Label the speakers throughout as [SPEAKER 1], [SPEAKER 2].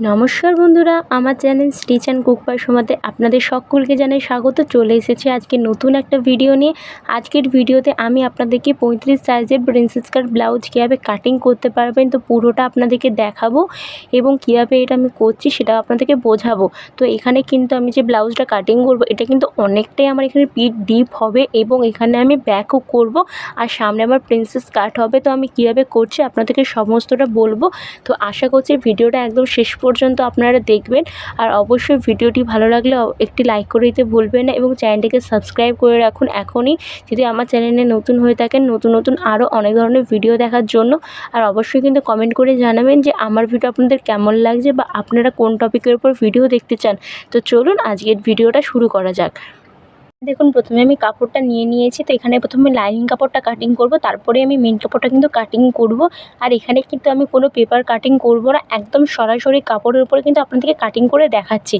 [SPEAKER 1] নমস্কার বন্ধুরা, আমার চ্যানেল স্টিচ অ্যান্ড কুক সোমাতে আপনাদের সকলকে জানাই স্বাগত। চলে এসেছে আজকে নতুন একটা ভিডিও নিয়ে। আজকের ভিডিওতে আমি আপনাদেরকে পঁয়ত্রিশ সাইজের প্রিন্সেস কাট ব্লাউজ কীভাবে কাটিং করতে পারবেন, তো পুরোটা আপনাদেরকে দেখাবো এবং কীভাবে এটা আমি করছি সেটা আপনাদেরকে বোঝাবো। তো এখানে কিন্তু আমি যে ব্লাউজটা কাটিং করব, এটা কিন্তু অনেকটাই আমার এখানে পিঠ ডিপ হবে এবং এখানে আমি ব্যাকও করব আর সামনে আমার প্রিন্সেস কাট হবে। তো আমি কীভাবে করছি আপনাদেরকে সমস্তটা বলব। তো আশা করছি ভিডিওটা একদম শেষ পর্যন্ত আপনারা দেখবেন। আর অবশ্যই ভিডিওটি ভালো লাগলে একটি লাইক করে দিতে ভুলবেন না এবং চ্যানেলটিকে সাবস্ক্রাইব করে রাখুন এখনই। যদি আমার চ্যানেলে নতুন হয়ে থাকেন, নতুন নতুন আরও অনেক ধরনের ভিডিও দেখার জন্য, আর অবশ্যই কিন্তু কমেন্ট করে জানাবেন যে আমার ভিডিও আপনাদের কেমন লাগছে বা আপনারা কোন টপিকের উপর ভিডিও দেখতে চান। তো চলুন আজকের ভিডিওটা শুরু করা যাক। দেখুন, প্রথমে আমি কাপড়টা নিয়ে নিয়েছি, তো এখানে প্রথমে লাইনিং কাপড়টা কাটিং করব, তারপরে আমি মেন কাপড়টা কিন্তু কাটিং করব। আর এখানে কিন্তু আমি কোনো পেপার কাটিং করব না, একদম সরাসরি কাপড়ের উপরে কিন্তু আপনাদেরকে কাটিং করে দেখাচ্ছি।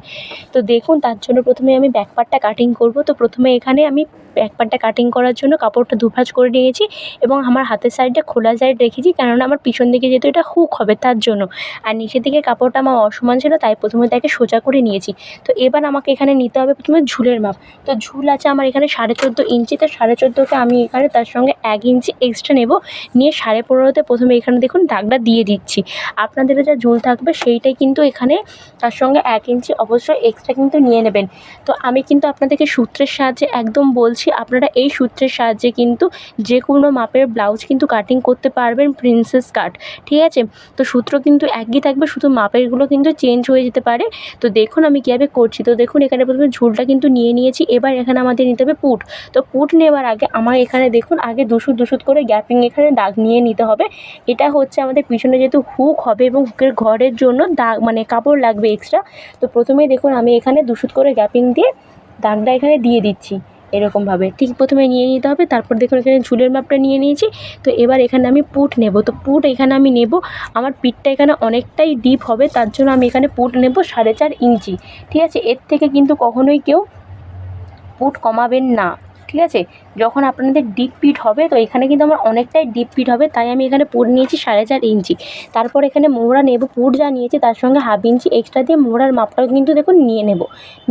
[SPEAKER 1] তো দেখুন, তার জন্য প্রথমে আমি ব্যাক পার্টটা কাটিং করব, তো প্রথমে এখানে আমি ব্যাক পার্টটা কাটিং করার জন্য কাপড়টা দুভাঁজ করে নিয়েছি এবং আমার হাতের সাইডটা খোলা সাইড রেখেছি, কেননা আমার পিছন দিকে যেহেতু এটা হুক হবে তার জন্য। আর নিচের দিকে কাপড়টা আমার অসমান ছিল, তাই প্রথমে তাকে সোজা করে নিয়েছি। তো এবার আমাকে এখানে নিতে হবে প্রথমে ঝুলের মাপ। তো ঝুল আছে আমার এখানে সাড়ে চোদ্দ ইঞ্চি, তো সাড়ে চোদ্দোকে আমি এখানে তার সঙ্গে এক ইঞ্চি এক্সট্রা নেব। নিয়ে সাড়ে পনেরোতে প্রথমে এখানে দেখুন দাগটা দিয়ে দিচ্ছি। আপনাদের যা ঝুল থাকবে সেইটাই কিন্তু এখানে তার সঙ্গে এক ইঞ্চি অবশ্যই এক্সট্রা কিন্তু নিয়ে নেবেন। তো আমি কিন্তু আপনাদেরকে সূত্রের সাহায্যে একদম বলছি, আপনারা এই সূত্রের সাহায্যে কিন্তু যে কোনো মাপের ব্লাউজ কিন্তু কাটিং করতে পারবেন প্রিন্সেস কাট ঠিক আছে? তো সূত্র কিন্তু একই থাকবে, শুধু মাপেরগুলো কিন্তু চেঞ্জ হয়ে যেতে পারে। তো দেখুন আমি কীভাবে করছি। তো দেখুন এখানে প্রথমে ঝুলটা কিন্তু নিয়ে নিয়েছি, এবার এখানে আমাদের নিতে হবে পুট। তো পুট নেওয়ার আগে আমার এখানে দেখুন, আগে দুশুদ দুশুদ করে গ্যাপিং এখানে দাগ নিয়ে নিতে হবে। এটা হচ্ছে আমাদের পিছনে যেহেতু হুক হবে এবং হুকের ঘরের জন্য দাগ মানে কাপড় লাগবে এক্সট্রা তো প্রথমেই দেখুন, আমি এখানে দুশুদ করে গ্যাপিং দিয়ে দাগটা এখানে দিয়ে দিচ্ছি এরকমভাবে। ঠিক প্রথমে নিয়ে নিতে হবে, তারপর দেখুন এখানে ঝুলের মাপটা নিয়ে নিয়েছি। তো এবার এখানে আমি পুট নেব। তো পুট এখানে আমি নেব, আমার পিঠটা এখানে অনেকটাই ডিপ হবে, তার জন্য আমি এখানে পুট নেব সাড়ে চার ইঞ্চি। ঠিক আছে, এর থেকে কিন্তু কখনোই কেউ পুট কমাবেন না, ঠিক আছে? যখন আপনাদের ডিপ পিট হবে, তো এখানে কিন্তু আমার অনেকটাই ডিপ পিট হবে, তাই আমি এখানে পুট নিয়েছি সাড়ে চার ইঞ্চি তারপর এখানে মোহরা নেব পুট যা নিয়েছি তার সঙ্গে হাফ ইঞ্চি এক্সট্রা দিয়ে মোহরার মাপটাও কিন্তু দেখুন নিয়ে নেব।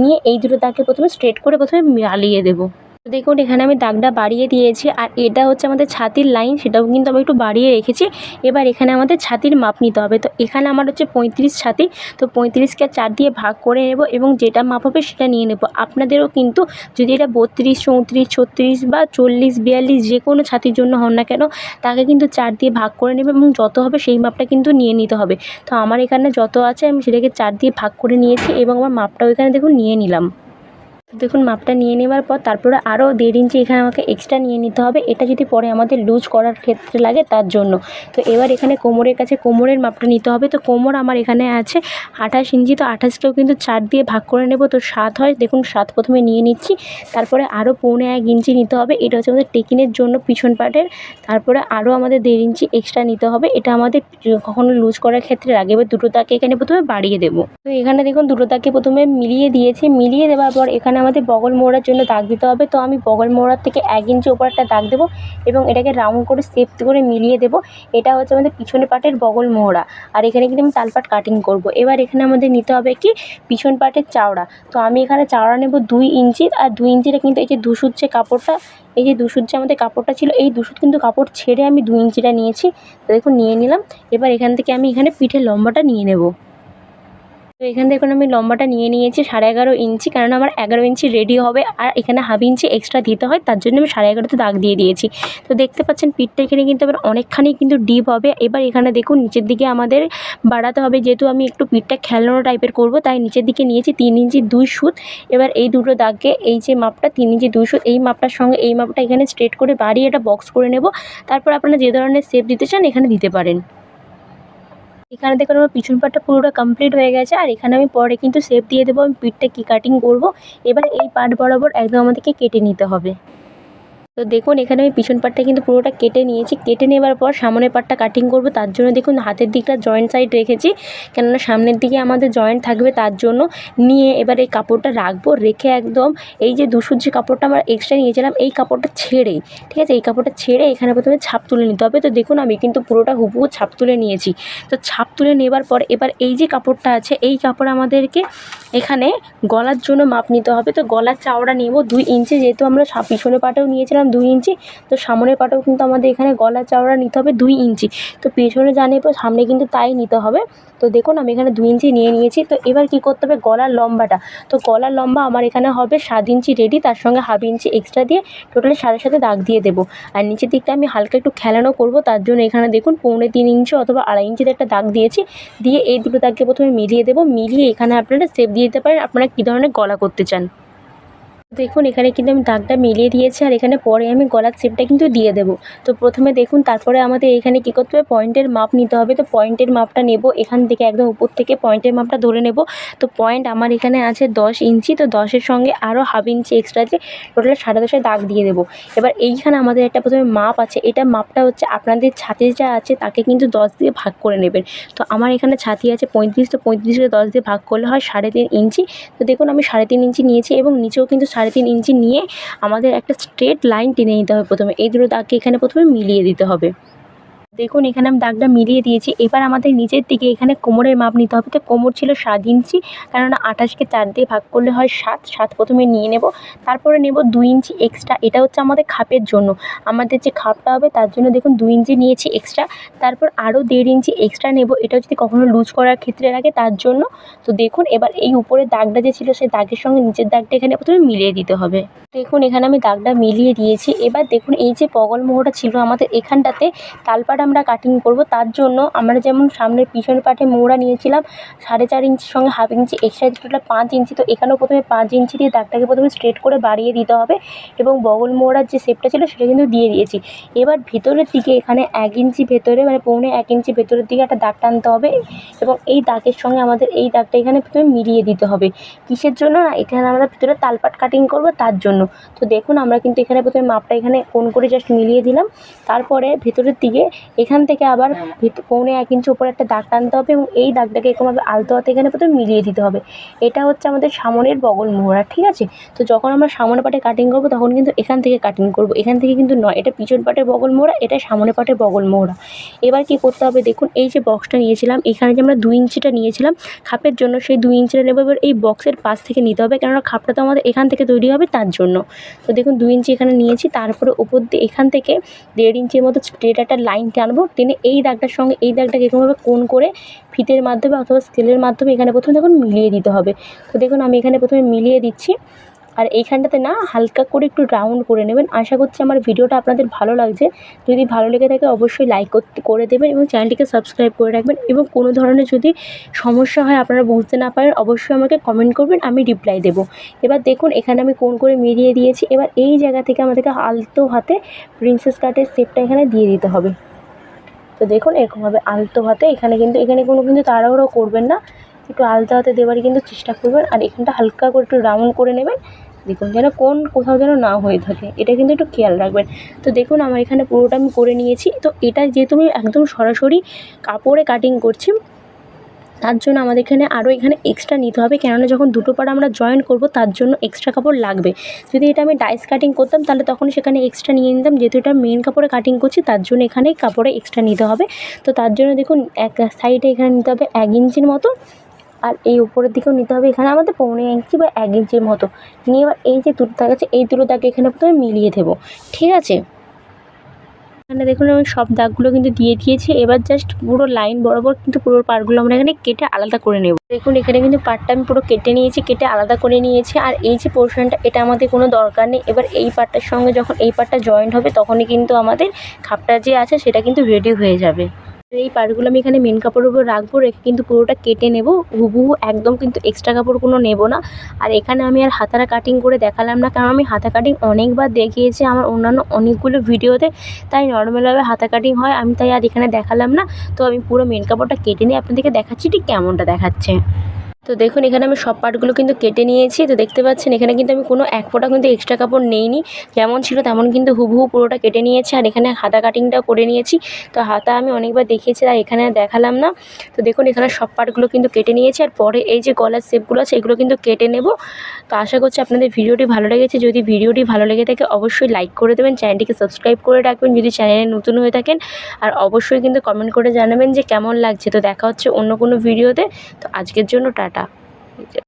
[SPEAKER 1] নিয়ে এই দুটো তাকে প্রথমে স্ট্রেট করে প্রথমে মালিয়ে দেবো। দেখুন, এখানে আমি দাগটা বাড়িয়ে দিয়েছি আর এটা হচ্ছে আমাদের ছাতির লাইন, সেটাও কিন্তু আমি একটু বাড়িয়ে রেখেছি। এবার এখানে আমাদের ছাতির মাপ নিতে হবে। তো এখানে আমার হচ্ছে পঁয়ত্রিশ ছাতি, তো পঁয়ত্রিশকে চার দিয়ে ভাগ করে নেব এবং যেটা মাপ হবে সেটা নিয়ে নেব। আপনাদেরও কিন্তু যদি এটা বত্রিশ, চৌত্রিশ, ছত্রিশ বা চল্লিশ, বিয়াল্লিশ যে কোনো ছাতির জন্য হন না কেন, তাকে কিন্তু চার দিয়ে ভাগ করে নেবে এবং যত হবে সেই মাপটা কিন্তু নিয়ে নিতে হবে। তো আমার এখানে যত আছে আমি সেটাকে চার দিয়ে ভাগ করে নিয়েছি এবং আমার মাপটাও এখানে দেখুন নিয়ে নিলাম। দেখুন, মাপটা নিয়ে নেওয়ার পর তারপরে আরও দেড় ইঞ্চি এখানে আমাকে এক্সট্রা নিয়ে নিতে হবে। এটা যদি পরে আমাদের লুজ করার ক্ষেত্রে লাগে তার জন্য। তো এবার এখানে কোমরের কাছে কোমরের মাপটা নিতে হবে। তো কোমর আমার এখানে আছে আঠাশ ইঞ্চি। তো আঠাশটাও কিন্তু চার দিয়ে ভাগ করে নেব। তো সাত হয়। দেখুন, সাত প্রথমে নিয়ে নিচ্ছি। তারপরে আরও পৌনে এক ইঞ্চি নিতে হবে। এটা হচ্ছে আমাদের টেকিনের জন্য পিছন পাটের। তারপরে আরও আমাদের দেড় ইঞ্চি এক্সট্রা নিতে হবে। এটা আমাদের কখনো লুজ করার ক্ষেত্রে লাগে। এবার দুটো তাকে এখানে প্রথমে বাড়িয়ে দেবো। তো এখানে দেখুন, দুটো তাকে প্রথমে মিলিয়ে দিয়েছি। মিলিয়ে দেওয়ার পর এখানে আমাদের বগল মোড়ার জন্য দাগ দিতে হবে। তো আমি বগল মোড়ার থেকে এক ইঞ্চি ওপর একটা দাগ দেবো এবং এটাকে রাউন্ড করে শেপ করে মিলিয়ে দেবো। এটা হচ্ছে আমাদের পিছনে পাটের বগল মোহরা আর এখানে কিন্তু আমি তালপাট কাটিং করব। এবার এখানে আমাদের নিতে হবে কি? পিছন পাটের চাওড়া। তো আমি এখানে চাওড়া নেব দুই ইঞ্চি আর দুই ইঞ্চিটা কিন্তু এই যে দুশুদ যে কাপড়টা, এই যে দুশুদ যে আমাদের কাপড়টা ছিল, এই দুশুদ কিন্তু কাপড় ছেড়ে আমি দুই ইঞ্চিটা নিয়েছি। তো দেখুন, নিয়ে নিলাম। এবার এখান থেকে আমি এখানে পিঠের লম্বাটা নিয়ে নেব। তো এখান থেকে আমি লম্বাটা নিয়ে নিয়েছি সাড়ে এগারো ইঞ্চি, কারণ আমার এগারো ইঞ্চি রেডি হবে আর এখানে হাফ ইঞ্চি এক্সট্রা দিতে হয়, তার জন্য আমি সাড়ে এগারোতে দাগ দিয়ে দিয়েছি। তো দেখতে পাচ্ছেন পিঠটা এখানে কিন্তু এবার অনেকখানি কিন্তু ডিপ হবে। এবার এখানে দেখুন নিচের দিকে আমাদের বাড়াতে হবে, যেহেতু আমি একটু পিঠটা খেলানো টাইপের করব, তাই নিচের দিকে নিয়েছি তিন ইঞ্চি দুই সুত। এবার এই দুটো দাগকে, এই যে মাপটা তিন ইঞ্চি দুই সুত, এই মাপটার সঙ্গে এই মাপটা এখানে স্ট্রেট করে বাড়িয়ে একটা বক্স করে নেব। তারপর আপনারা যে ধরনের শেপ দিতে চান এখানে দিতে পারেন। এখানে দেখুন আমার পিছন পাটটা পুরোটা কমপ্লিট হয়ে গেছে, আর এখানে আমি পরে কিন্তু শেপ দিয়ে দেবো, আমি পিঠটা কি কাটিং করব, এবার এই পাট বরাবর একদম আমাদেরকে কেটে নিতে হবে। তো দেখুন, এখানে আমি পিছন পাটটা কিন্তু পুরোটা কেটে নিয়েছি। কেটে নেবার পর সামনের পাটটা কাটিং করব, তার জন্য দেখুন, হাতের দিকটা জয়েন্ট সাইড রেখেছি। কেননা সামনের দিকে আমাদের জয়েন্ট থাকবে, তার জন্য নিয়ে এবার এই কাপড়টা রাখব, রেখে একদম এই যে দুশোর যে কাপড়টা আমরা এক্সট্রা নিয়েছিলাম, এই কাপড়টা ছেড়ে ঠিক আছে? এই কাপড়টা ছেড়ে এখানে প্রথমে ছাপ তুলে নিতে হবে। তো দেখুন, আমি কিন্তু পুরোটা হুবহু ছাপ তুলে নিয়েছি। তো ছাপ তুলে নেবার পর এবার এই যে কাপড়টা আছে, এই কাপড় আমাদেরকে এখানে গলার জন্য মাপ নিতে হবে। তো গলার চাওড়া নেব দুই ইঞ্চি, যেহেতু আমরা পিছনের পাটেও নিয়েছিলাম দুই ইঞ্চি। তো সামনের পাটাও কিন্তু আমাদের এখানে গলার চাওড়া নিতে হবে দুই ইঞ্চি। তো পেছনে যা নেব সামনে কিন্তু তাই নিতে হবে। তো দেখুন আমি এখানে দুই ইঞ্চি নিয়ে নিয়েছি। তো এবার কী করতে হবে? গলার লম্বাটা। তো গলার লম্বা আমার এখানে হবে সাত ইঞ্চি রেডি তার সঙ্গে হাফ ইঞ্চি এক্সট্রা দিয়ে টোটালি সাড়ে সাথে দাগ দিয়ে দেবো। আর নিচের দিকটা আমি হালকা একটু খেলানো করব, তার জন্য এখানে দেখুন পৌনে তিন ইঞ্চি অথবা আড়াই ইঞ্চিতে একটা দাগ দিয়েছি। দিয়ে এই দুটো দাগকে প্রথমে মিলিয়ে দেবো। মিলিয়ে এখানে আপনারা শেপ দিয়ে দিতে পারেন। আপনারা কী ধরনের গলা করতে চান? দেখুন, এখানে কিন্তু আমি দাগটা মিলিয়ে দিয়েছি আর এখানে পরে আমি গলার শেপটা কিন্তু দিয়ে দেবো। তো প্রথমে দেখুন, তারপরে আমাদের এখানে কী করতে হবে? পয়েন্টের মাপ নিতে হবে। তো পয়েন্টের মাপটা নেব, এখান থেকে একদম উপর থেকে পয়েন্টের মাপটা ধরে নেব। তো পয়েন্ট আমার এখানে আছে দশ ইঞ্চি, তো দশের সঙ্গে আরও হাফ ইঞ্চি এক্সট্রা আছে টোটাল সাড়ে দশে দাগ দিয়ে দেবো। এবার এইখানে আমাদের একটা প্রথমে মাপ আছে। এটা মাপটা হচ্ছে আপনাদের ছাতি যা আছে তাকে কিন্তু দশ দিয়ে ভাগ করে নেবেন। তো আমার এখানে ছাতি আছে পঁয়ত্রিশ, তো পঁয়ত্রিশকে দশ দিয়ে ভাগ করলে হয় সাড়ে তিন ইঞ্চি। তো দেখুন, আমি সাড়ে তিন ইঞ্চি নিয়েছি এবং নিচেও কিন্তু সাড়ে তিন ইঞ্চি নিয়ে আমাদের একটা স্ট্রেট লাইন টেনে নিতে হবে প্রথমে। এই দুটো দাগকে এখানে প্রথমে মিলিয়ে দিতে হবে। দেখুন, এখানে আমি দাগটা মিলিয়ে দিয়েছি। এবার আমাদের নিচের দিকে এখানে কোমরের মাপ নিতে হবে। তো কোমর ছিল সাত ইঞ্চি, কেননা আঠাশকে চার দিয়ে ভাগ করলে হয় সাত। সাত প্রথমে নিয়ে নেব। তারপরে নেব দুই ইঞ্চি এক্সট্রা এটা হচ্ছে আমাদের খাপের জন্য। আমাদের যে খাপটা হবে, তার জন্য দেখুন দুই ইঞ্চি নিয়েছি এক্সট্রা তারপর আরও দেড় ইঞ্চি এক্সট্রা নেব। এটা যদি কখনো লুজ করার ক্ষেত্রে লাগে, তার জন্য। তো দেখুন, এবার এই উপরের দাগটা যে ছিল, সেই দাগের সঙ্গে নিচের দাগটা এখানে প্রথমে মিলিয়ে দিতে হবে। দেখুন, এখানে আমি দাগটা মিলিয়ে দিয়েছি। এবার দেখুন, এই যে বগল মোহরটা ছিল আমাদের এখানটাতে, তালপাট আমরা কাটিং করব, তার জন্য আমরা যেমন সামনের পিছনের পাটে মোহরা নিয়েছিলাম, সাড়ে চার ইঞ্চির সঙ্গে হাফ ইঞ্চি এক্সট্রা টোটাল পাঁচ ইঞ্চি তো এখানেও প্রথমে পাঁচ ইঞ্চি দিয়ে দাগটাকে প্রথমে স্ট্রেট করে বাড়িয়ে দিতে হবে এবং বগল মোহরার যে শেপটা ছিল, সেটা কিন্তু দিয়ে দিয়েছি। এবার ভেতরের দিকে এখানে এক ইঞ্চি ভেতরে মানে পৌনে এক ইঞ্চি ভেতরের দিকে একটা দাগ টানতে হবে এবং এই দাগের সঙ্গে আমাদের এই দাগটা এখানে প্রথমে মিলিয়ে দিতে হবে। কিসের জন্য না, এখানে আমরা ভিতরে তালপাট কাটিং করব, তার জন্য। তো দেখুন, আমরা কিন্তু এখানে প্রথমে মাপটা এখানে কোন করে জাস্ট মিলিয়ে দিলাম, তারপরে ভেতরের দিকে এখান থেকে আবার ভিত- পৌনে এক ইঞ্চি উপরে একটা দাগ টানতে হবে এবং এই দাগটাকে এরকমভাবে আলতো হাতে এখানে প্রথমে মিলিয়ে দিতে হবে। এটা হচ্ছে আমাদের সামনের বগল মোহরা ঠিক আছে? তো যখন আমরা সামনের পাটে কাটিং করব তখন কিন্তু এখান থেকে কাটিং করব। এখান থেকে কিন্তু নয় এটা পিছন পাটের বগল মোহরা এটা সামনের পাটের বগল মোহরা। এবার কি করতে হবে দেখুন এই যে বক্সটা নিয়েছিলাম এখানে যে আমরা দুই ইঞ্চিটা নিয়েছিলাম খাপের জন্য সেই দুই ইঞ্চিটা নেব এবার এই বক্সের পাশ থেকে নিতে হবে কেননা খাপটা তো আমাদের এখান থেকে তৈরি হবে তার জন্য। তো দেখুন দুই ইঞ্চি এখানে নিয়েছি তারপরে উপর দিয়ে এখান থেকে দেড় ইঞ্চির মতো স্ট্রেট একটা লাইন টানবো টেনে এই দাগটার সঙ্গে, এই দাগটাকে এরকমভাবে কোন করে ফিতের মাধ্যমে অথবা স্কেলের মাধ্যমে এখানে প্রথমে দেখুন মিলিয়ে দিতে হবে। তো দেখুন, আমি এখানে প্রথমে মিলিয়ে দিচ্ছি। আর এইখানটাতে না, হালকা করে একটু রাউন্ড করে নেবেন। আশা করছি আমার ভিডিওটা আপনাদের ভালো লাগছে। যদি ভালো লেগে থাকে, অবশ্যই লাইক করে দেবেন এবং চ্যানেলটিকে সাবস্ক্রাইব করে রাখবেন এবং কোনো ধরনের যদি সমস্যা হয় আপনারা বুঝতে না পারেন, অবশ্যই আমাকে কমেন্ট করবেন, আমি রিপ্লাই দেবো। এবার দেখুন, এখানে আমি কোন করে মিলিয়ে দিয়েছি। এবার এই জায়গা থেকে আমাদেরকে আলতো হাতে প্রিন্সেস কাটের শেপটা এখানে দিয়ে দিতে হবে। তো দেখুন এরকমভাবে আলতো হাতে এখানে কিন্তু, এখানে কোনো কিন্তু তাড়াহুড়ো করবেন না। একটু আলতো হাতে দেওয়ারই কিন্তু চেষ্টা করবেন। আর এখানটা হালকা করে একটু রাউন্ড করে নেবেন। দেখুন যেন কোন কোথাও যেন না হয়ে থাকে। এটা কিন্তু একটু খেয়াল রাখবেন। তো দেখুন, আমার এখানে পুরোটা আমি করে নিয়েছি। তো এটা যেহেতু আমি একদম সরাসরি কাপড়ে কাটিং করছি তার জন্য আমাদের এখানে আরও এখানে এক্সট্রা নিতে হবে। কেননা যখন দুটো পাড় আমরা জয়েন করব, তার জন্য এক্সট্রা কাপড় লাগবে। যদি এটা আমি ডাইস কাটিং করতাম, তাহলে তখন সেখানে এক্সট্রা নিয়ে নিতাম। যেহেতু এটা মেন কাপড়ে কাটিং করছি, তার জন্য এখানে কাপড়ে এক্সট্রা নিতে হবে। তো তার জন্য দেখুন, এক সাইডে এখানে নিতে হবে এক ইঞ্চির মতো, আর এই উপরের দিকেও নিতে হবে এখানে আমাদের পৌনে ইঞ্চি বা এক ইঞ্চির মতো। নিয়ে এবার এই যে দুটো দাগ আছে এই দুটো দাগ এখানে প্রথমে মিলিয়ে দেবো। ঠিক আছে? এখানে দেখুন, আমি সব দাগগুলো কিন্তু দিয়ে দিয়েছি। এবার জাস্ট পুরো লাইন বরাবর কিন্তু পুরো পাড়গুলো আমরা এখানে কেটে আলাদা করে নেব। দেখুন, এখানে কিন্তু পাটটা আমি পুরো কেটে নিয়েছি, কেটে আলাদা করে নিয়েছি। আর এই যে পোর্শনটা এটা আমাদের কোনো দরকার নেই। এবার এই পাটটার সঙ্গে যখন এই পাটটা জয়েন্ট হবে, তখনই কিন্তু আমাদের খাপটা যে আছে, সেটা কিন্তু রেডি হয়ে যাবে। এই পাড়গুলো আমি এখানে মেন কাপড়ের উপর রাখব, রেখে কিন্তু পুরোটা কেটে নেব। হুবু একদম কিন্তু এক্সট্রা কাপড় কোনো নেব না। আর এখানে আমি আর হাতারা কাটিং করে দেখালাম না, কারণ আমি হাতা কাটিং অনেকবার দেখিয়েছি আমার অন্যান্য অনেকগুলো ভিডিওতে। তাই নর্মালভাবে হাতা কাটিং হয়, আমি তাই আর এখানে দেখালাম না। তো আমি পুরো মেন কাপড়টা কেটে নিয়ে আপনাদেরকে দেখাচ্ছি, ঠিক কেমনটা দেখাচ্ছে। তো দেখুন, এখানে আমি সব পার্টগুলো কিন্তু কেটে নিয়েছি। তো দেখতে পাচ্ছেন, এখানে কিন্তু আমি কোনো এক ফোঁটা কিন্তু এক্সট্রা কাপড় নেইনি। যেমন ছিল তেমন কিন্তু হুবহু পুরোটা কেটে নিয়েছি আর এখানে হাতা কাটিংটাও করে নিয়েছি। তো হাতা আমি অনেকবার দেখিয়েছি আর এখানে দেখালাম না। তো দেখুন, এখানে সব পার্টগুলো কিন্তু কেটে নিয়েছি আর পরে এই যে গলার শেপগুলো আছে, এগুলো কিন্তু কেটে নেব। তো আশা করছি আপনাদের ভিডিওটি ভালো লেগেছে। যদি ভিডিওটি ভালো লেগে থাকে, অবশ্যই লাইক করে দেবেন, চ্যানেলটিকে সাবস্ক্রাইব করে রাখবেন যদি চ্যানেলে নতুন হয়ে থাকেন। আর অবশ্যই কিন্তু কমেন্ট করে জানাবেন যে কেমন লাগছে। তো দেখা হচ্ছে অন্য কোনো ভিডিওতে তো আজকের জন্য টাটা। নিজের